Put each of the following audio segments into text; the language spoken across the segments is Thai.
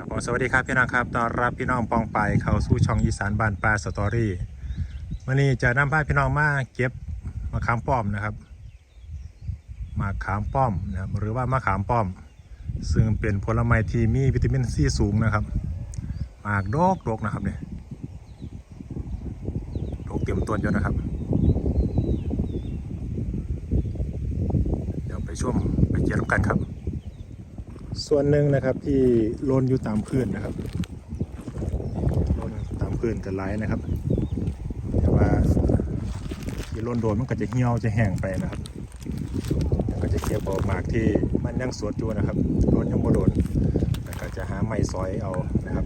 ครับผมสวัสดีครับพี่น้องครับต้อนรับพี่น้องปองไปเข้าสู่ช่องอีสานบานปลาสตอรี่วันนี้จะนำพาพี่น้องมาเก็บมะขามป้อมนะครับมะขามป้อมนะครับหรือว่ามะขามป้อม ซึ่งเป็นผลไม้ที่มีวิตามินซีสูงนะครับหมากดกดกนะครับเนี่ยดกเต็มต้นอยู่นะครับ เดี๋ยวไปชมไปเกี่ยวกันครับ ส่วนหนึ่งนะครับที่โลนอยู่ตามพื้นนะครับโลนตามพื้นกันไลายนะครับ แต่ว่าที่โลนโดนมันก็จะเหี่ยวจะแห้งไปนะครับแล้วก็จะเก็บเอาหมากที่มันยังสดอยู่นะครับโลนยังบ่โดนแล้วก็จะหาไม้ซอยเอานะครับ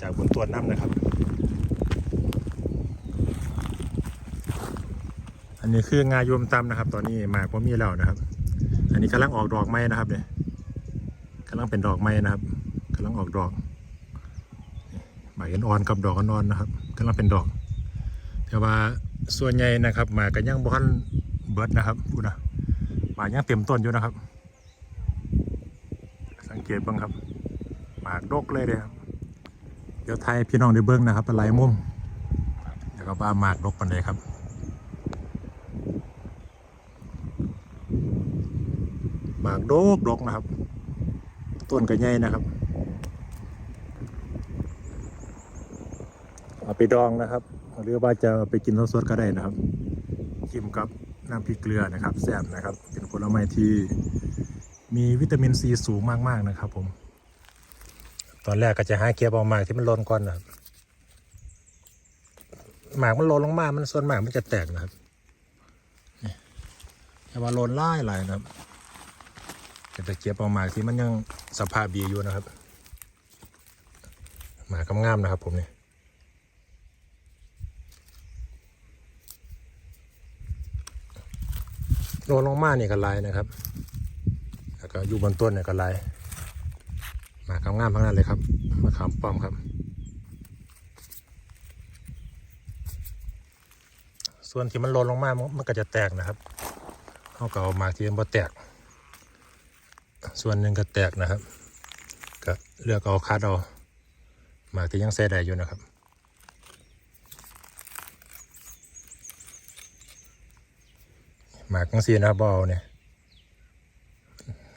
จากบนตัวน้ำนะครับ อันนี้คืองายวมตำนะครับ ตอนนี้หมากว่ามีแล้วนะครับ อันนี้กำลังออกดอกไม้นะครับเนี่ย ลังเป็นดอกไม้นะครับกำลังออกดอกใบอ่อนกับดอกอ่อนนะครับกำลังเป็นดอก แต่ว่าส่วนใหญ่นะครับหมากก็ยังบ่ทันเบิร์ดนะครับพูดนะหมากยังเต็มต้นอยู่นะครับ สังเกตบ้างครับ หมากดกเลยเลยครับเดี๋ยวไทยพี่น้องได้เบิ้งนะครับเป็นลายมุมเดี๋ยวก็ว่าหมากดกปันเลยครับหมากดกดกนะครับ ต้นก็ใหญ่นะครับเอาไปดองนะครับหรือว่าจะไปกินสดๆก็ได้นะครับจิ้มกับน้ำพริกเกลือนะครับแซ่บนะครับ เป็นผลไม้ที่มีวิตามินซีสูงมากๆนะครับ ผม ตอนแรกก็จะหาเก็บเอาหมากที่มันลนก่อนนะครับหมากมันลนลงมา มันส่วนหมากมันจะแตกนะครับแต่ว่าลนไล่หลนะครับ จะตะเกียบเอาหมากที่มันยังสภาพดีอยู่นะครับ หมากงามๆนะครับผมเนี่ยโลลงมาเนี่ยก็ลายนะครับ แล้วก็อยู่บนต้นเนี่ยก็ลายหมากงามๆทั้งนั้นเลยครับมะขามป้อมครับ ส่วนที่มันโลนลงมามันก็จะแตกนะครับเขาก็เอาหมากที่มันบ่แตก ส่วนหนึ่งก็แตกนะครับ ก็เลือกเอาคัดเอาหมากที่ยังแซ่ได้อยู่นะครับหมากกังสีนะครับบเอาเนี่ย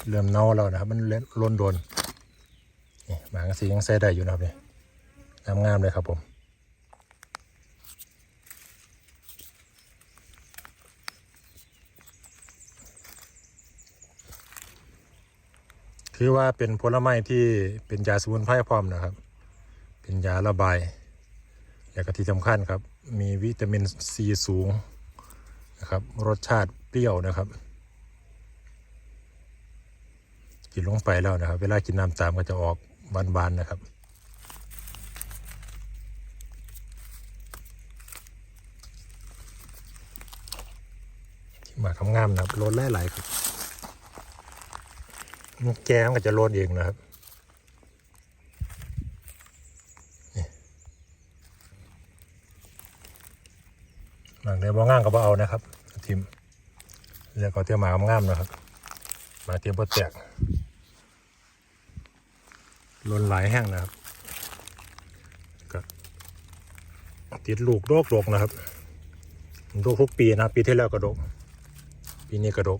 เริ่มเน่าแล้วนะครับ มันเล่นล้นโดนนี่หมากกังสียังแซ่ได้อยู่นะครับเนี่ยงามๆเลยครับผม ถือว่าเป็นผลไม้ที่เป็นยาสมุนไพรพร้อมนะครับ เป็นยาระบาย และก็ที่สำคัญครับ มีวิตามินซีสูงนะครับ รสชาติเปรี้ยวนะครับ กินลงไปแล้วนะครับ เวลากินน้ำตามก็จะออกบานๆนะครับที่มาคำงามนะครับรสหลายๆครับ แกมันก็จะโลนเองนะครับหลังในบ่ง่างก็บ่เอานะครับทีมเรียกเอาเตี้ยหมางามนะครับหมาเตี้ยบ่แตกโลนหลายแห้งนะครับก็ติดลูกโรคโรคนะครับโรคทุกปีนะปีที่แล้วกระดกปีนี้กระดก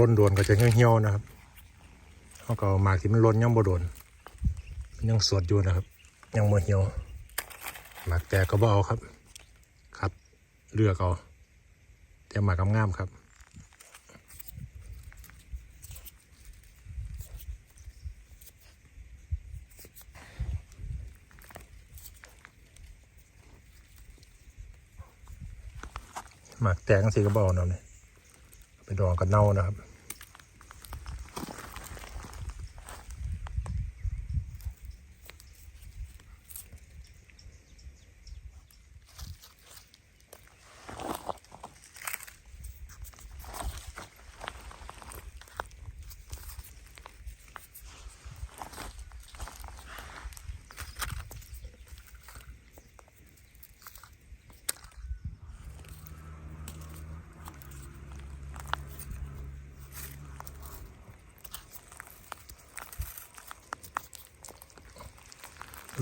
ล้นโดนก็จะเหี่ยวๆนะครับเขาก็หมากที่มันล้นยังบ่โดนมันยังสดอยู่นะครับ ยังบ่เหี่ยวหมากแตกก็บ่เอาครับคัดเลือกเอาแต่หมากงามๆครับหมากแตกสีก็บอกเนาะเนี่ย ไปดองกันเน่านะครับ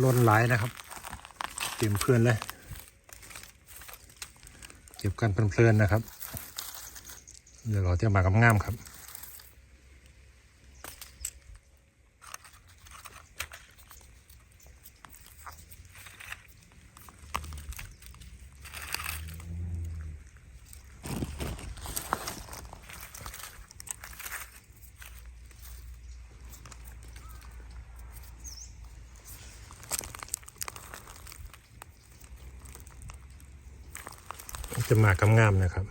ล้นหลายนะครับ เต็มเพื่อนเลย เก็บกันเพลินๆนะครับ เดี๋ยวเราจะมากับงามครับ จะมากำงามนะครับ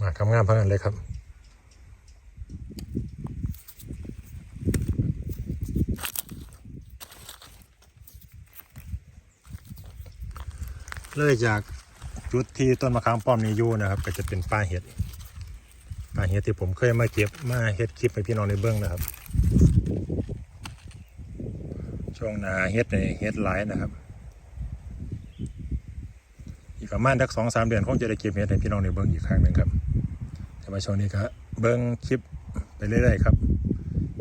มากำงามพังกันเลยครับ เลยจากจุดที่ต้นมะขามป้อมนี้อยู่นะครับ ก็จะเป็นป่าเห็ดป่าเห็ดที่ผมเคยมาเก็บมาเห็ดคลิปให้พี่น้องในเบื้องนะครับ ช่วงนาเห็ดในเห็ดหลายนะครับ อีกประมาณสักสองสามเดือนคงจะได้เก็บเห็ดให้พี่น้องในเบื้องอีกครั้งหนึ่งครับ แต่ว่าช่วงนี้ก็เบิ้งคลิปไปเรื่อยๆครับ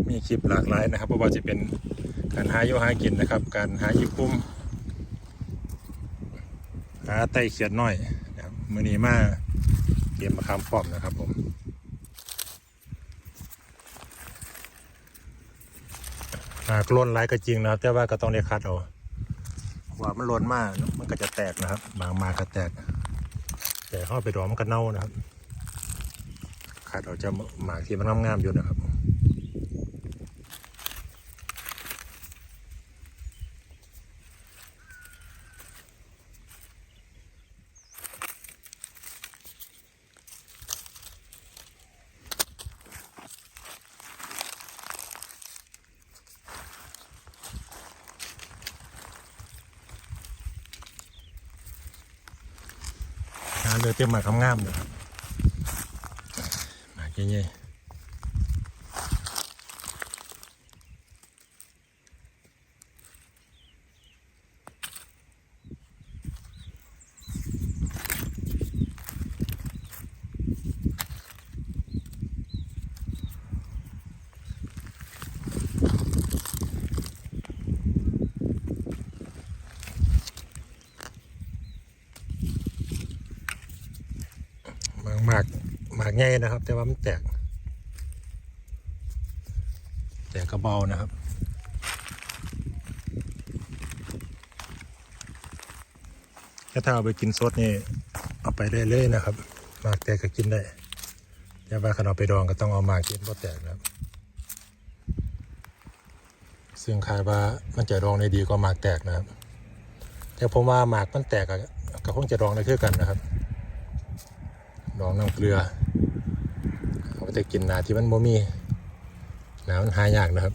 มีคลิปหลากหลายนะครับเพราะว่าจะเป็นการหาอยู่หากินนะครับ การหาอีกุ้มาไต้เขียดน้อยนะครับมือนี้มาเกมมะขามป้อมนะครับผมหากล้นหลายก็จริงนะครับแต่ว่าก็ต้องได้คัดเอาว่ามันล้นมากมันก็จะแตกนะครับบางมาก็แตก แต่เข้าไปดองมันก็เน่านะครับคัดเอาจะหมากที่มันงามๆอยู่นะครับ หา เรือเต็มหมากงามๆเลยครับหมากเย่ๆหมากหมากหมากใหญ่ นะครับ แต่ว่ามันแตก แตกกระเบานะครับถ้าเอาไปกินสดนี่เอาไปได้เลยนะครับหมากแตกก็กินได้ แต่ว่าขนเอาไปดองก็ต้องเอามากกินเพราะแตกนะครับ ซึ่งคาดว่ามันจะดองได้ดีกว่าหมากแตกนะครับ แต่ผมว่าหมากมันแตกก็ก็คงจะดองได้คือกันนะครับ ดองน้ำเกลือ เอาไปแต่กินนาที่มันบ่มีนามันหายากนะครับ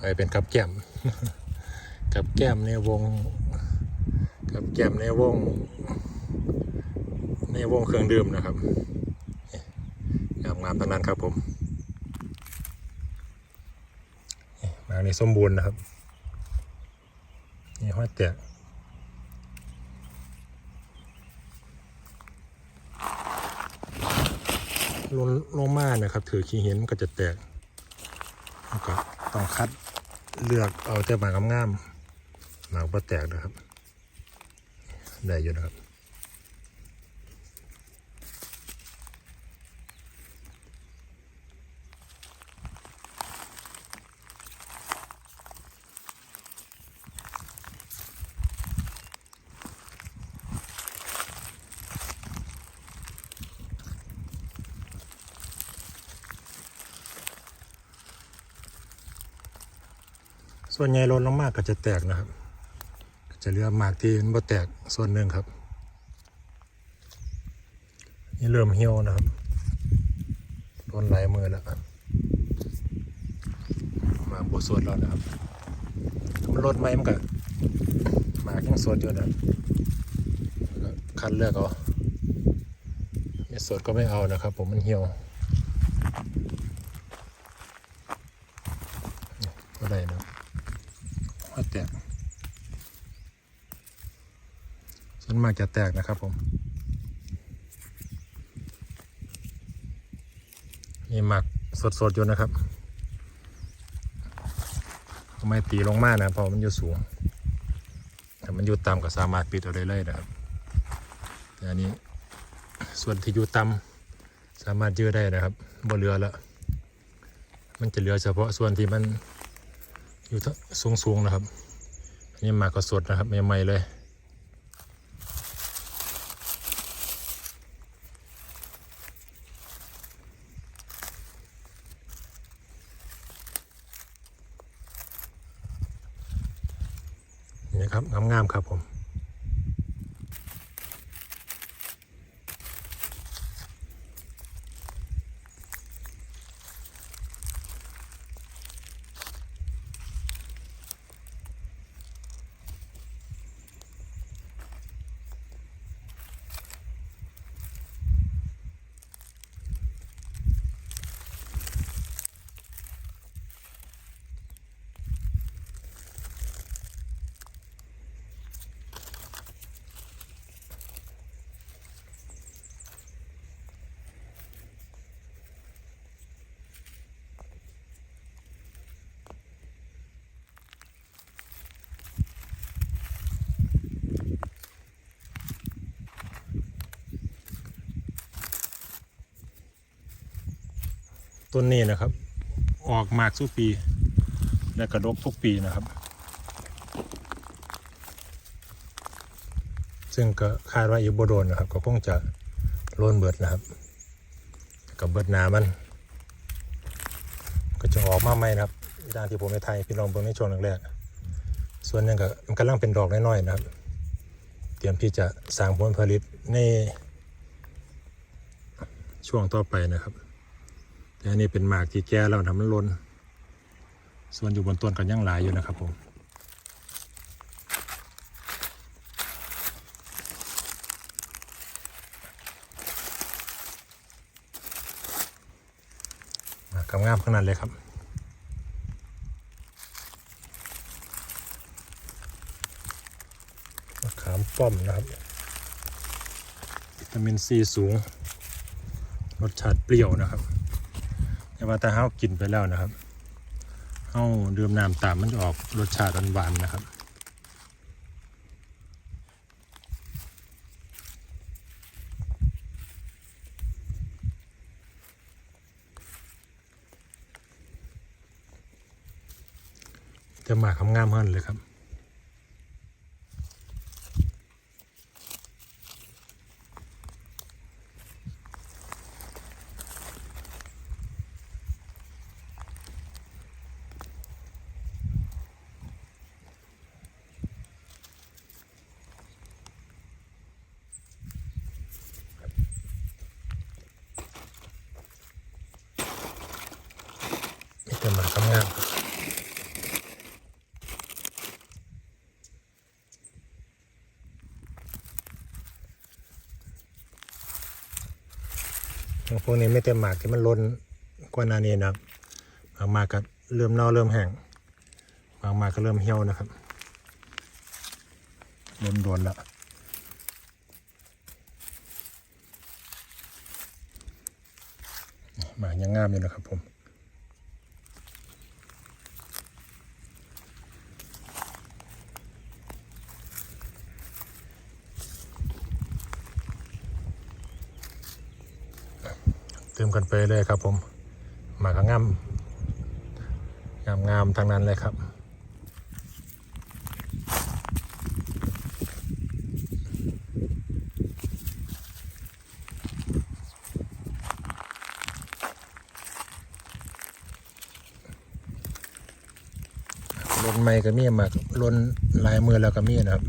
เอเป็นกับแก้มกับแก้มในวง กับแก้มในวง ในวงเครื่องดื่มนะครับงามงามทั้งนั้นครับผมมาในสมบูรณ์นะครับนี่ห้อยแตก ลงลงมานะครับ ถือขี้หินมันก็จะแตกแล้วก็ต้องคัดเลือกเอาแต่หมากงามๆหมากบ่แตกนะครับ ได้อยู่นะครับ ส่วนใหญ่ลนลงมากก็จะแตกนะครับ จะเหลือหมากที่มันบ่แตกส่วนหนึ่งครับ นี่เริ่มเหี่ยวนะครับต้นไหลายมือแล้วครับหมากบสดแล้วนะครับมันลดไหมมันก็หมากยังสดอยู่นะครับคัดเลือกเอาเม็ดสดก็ไม่เอานะครับ ผมมันเหี่ยวอะไรนะว่าแตกส่ วนมากจะแตกนะครับผมมีหมักสดๆอยู่นะครับ ไม่ตีลงมากนะเพราะมันอยู่สูง แต่มันอยู่ต่ำก็สามารถปิดเอาได้เลยนะครับแต่อันนี้ส่วนที่อยู่ต่ำสามารถยืดได้นะครับบ่เหลือแล้วมันจะเหลือเฉพาะส่วนที่มันอยู่สูงสูงๆนะครับ อันนี้หมากก็สดนะครับใหม่ๆเลย ต้นนี้นะครับ ออกมากทุกปี และกระดกทุกปีนะครับ ซึ่งก็คาดว่าอีกบโดนนะครับ ก็คงจะโลนเบิดนะครับ กับเบิดหนามัน ก็จะออกมาใหม่นะครับด้านที่ผมในไทยพี่น้องเบิ่งในช่วงแรกๆส่วนนึงก็มันกำลังเป็นดอกน้อยๆนะครับ เตรียมที่จะสร้างผลผลิตในช่วงต่อไปนะครับ แต่อันนี้เป็นหมากที่แก่แล้วนะมันล้นส่วนอยู่บนต้นก็ยังหลายอยู่นะครับผมหมากงามๆข้างนั้นเลยครับมะขามป้อมนะครับ วิตามินซีสูง รสชาติเปรี้ยวนะครับ ว่าถ้าเฮากินไปแล้วนะครับเฮาดื่มน้ำตามมันจะออกรสชาติหวานๆนะครับจะหมากคำงามเฮินเลยครับ มีแต่หมากคำงามครับ พวกนี้ไม่เต็มหมากที่มันล้นกว่านานี้นะครับบางหมากก็เริ่มเน่าเริ่มแห้งบางหมากก็เริ่มเหี่ยวนะครับล้นโดนแล้วหมากยังงามอยู่นะครับผม เติมกันไป เลยครับ ผมหมาก็งามงามงามทางนั้นเลยครับ ลนไม่ก็มีหมากลนลายมือแล้วก็มีนะครับ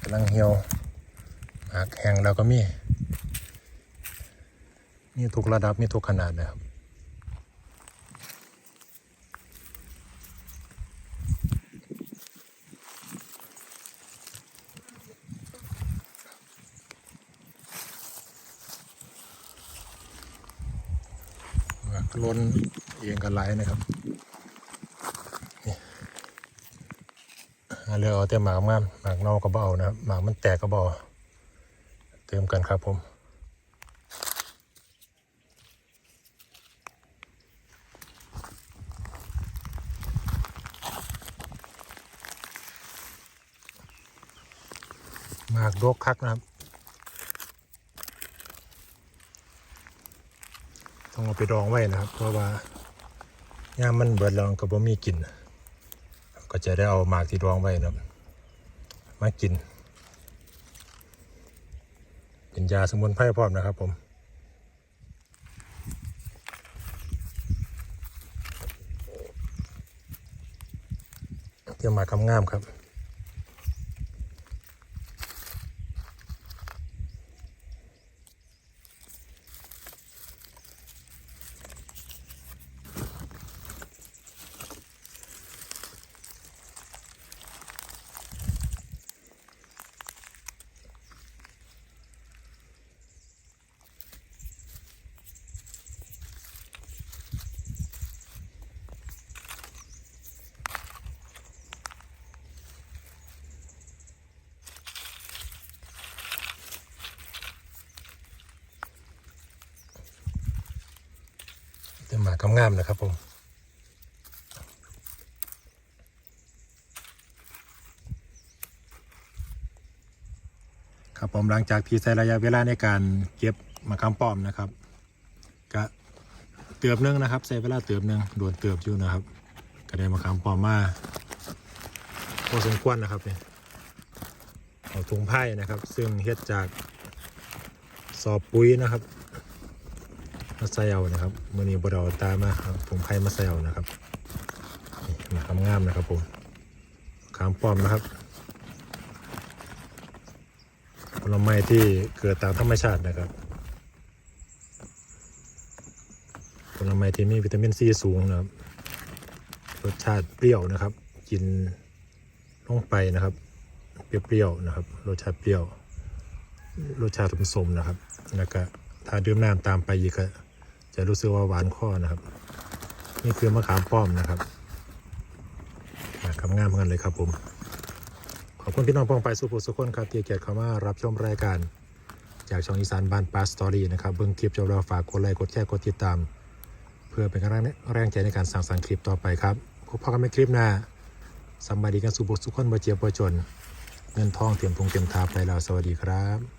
กำลังเหี่ยวหมากแห้งแล้วก็มี มีทุกระดับมีทุกขนาดนะครับล้นเอียงกันไหลนะครับเรือเอาแต่หมากงามหมากนอกกระเบานะครับหมากมันแตกกระเบ้าเติมกันครับผม หมากคักนะครับ ต้องเอาไปดองไว้นะครับ เพราะว่ายามมันเบิดแล้วก็บ่มีกิน ก็จะได้เอาหมากที่ดองไว้นะครับมากิน เป็นยาสมุนไพรพร้อมนะครับผมเตรียมหมากงามครับากงามๆนะครับผมครับผมหลังจากที่ใช้ระยะเวลาในการเก็บมะขามป้อมนะครับก็เตือบหนึงนะครับใช้เวลาเตือบหนึงโดนเตือบอยู่นะครับ ก็ได้มะขามป้อมมาพอสมควรนะครับเนี่ยเอาถุงไผ่นะครับ ซึ่งเฮ็ดจากสอบปุ๋ยนะครับ มาใส่เอานะครับมือนี้บดเอาตามาครับถุงไผ่มาใส่เอานะครับมะขามงามนะครับผมขามป้อมนะครับผลไม้ที่เกิดตามธรรมชาตินะครับผลไม้ที่มีวิตามินซีสูงนะครับรสชาติเปรี้ยวนะครับ กินลงไปนะครับ เปรี้ยวๆนะครับรสชาติเปรี้ยวรสชาติสมๆนะครับ แล้วก็ถ้าดื่มน้ำตามไปอีกก็ จะรู้สึกว่าหวานข้อนะครับ นี่คือมะขามป้อมนะครับคำงามเหมือนกันเลยครับผม ขอบคุณพี่น้องปองไปสุภูสุขคนครับที่เกียรติเข้ามารับชมรายการ จากช่องอีสานบ้านปาสตอรี่นะครับเบื้องคลิปจบเราฝากกดไลค์กดแชร์กดติดตาม เพื่อเป็นกำลังแรงใจในการสร้างสรรค์คลิปต่อไปครับพบกันในคลิปหน้าสำบายดีกันสุขสุขคนบ่เจียบบ่จน เงินทองเตรียมพงเตรียมทาไปแล้วสวัสดีครับ